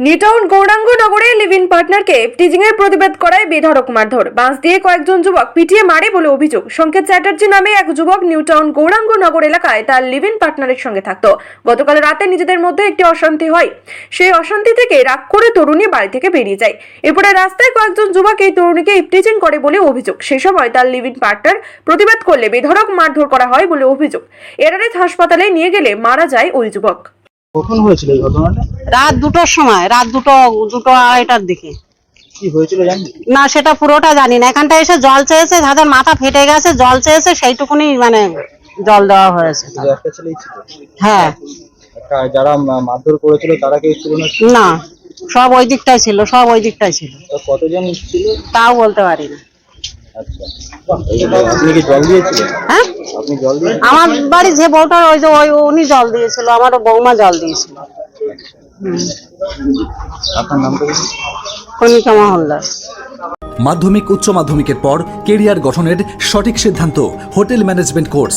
নিউটাউন গৌরাঙ্গ নগরে live in পার্টনারকে teasing এর প্রতিবাদ করায় বেধড়ক মারধর। বাঁশ দিয়ে কয়েকজন যুবক পিটিয়ে মারে বলে অভিযোগ। সংকেত চ্যাটার্জি নামে এক যুবক নিউটাউন গৌরাঙ্গ নগর এলাকায় তার লিভ ইন পার্টনারের সঙ্গে থাকতো। গতকাল রাতে নিজেদের মধ্যে একটি অশান্তি হয়। সেই অশান্তি থেকে রাগ করে তরুণী বাড়ি থেকে বেরিয়ে যায়। এরপরে রাস্তায় কয়েকজন যুবক এই তরুণীকে ইপটিজিং করে বলে অভিযোগ। সেই সময় তার লিভ ইন পার্টনার প্রতিবাদ করলে বেধড়ক মারধর করা হয় বলে অভিযোগ। এরারেথ হাসপাতালে নিয়ে গেলে মারা যায় ওই যুবক। কখন হয়েছিল এই ঘটনাটা? রাত দুটোর সময় রাত দুটো দুটো আড়াইটার দিকে। কি হয়েছিল জানবি না সেটা পুরোটা জানি না। এখানটা এসে জল চেয়েছে যাদের মাথা ফেটে গেছে জল চেয়েছে সেইটুকুনি মানে জল দেওয়া হয়েছে শুধু একটা ছেলেই ছিল? হ্যাঁ। একটা যারা মা- মারধর করেছিল তারা কেউ ছিল না? না সব ওই দিকটাই ছিল সব ওই দিকটাই ছিল। তো কতজন ছিল? তাও বলতে পারি না আমার বাড়ি যে বউটার ওই যে ওই উনি জল দিয়েছিল আমার বৌমা জল দিয়েছিল। মহল্লার মাধ্যমিক উচ্চ মাধ্যমিকের পর কেরিয়ার গঠনের সঠিক সিদ্ধান্ত hotel management course.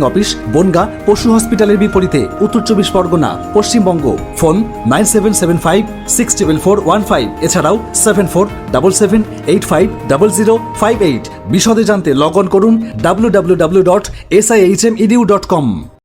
Office Bongaon পশু হসপিটালের বিপরীতে উত্তর চব্বিশ Pargana Paschimbanga phone nine seven seven five, six triple four one five. এছাড়াও seven four double seven eight five double zero five eight. বিশদে জানতে লগ অন করুন W W W dot S I H M edu dot com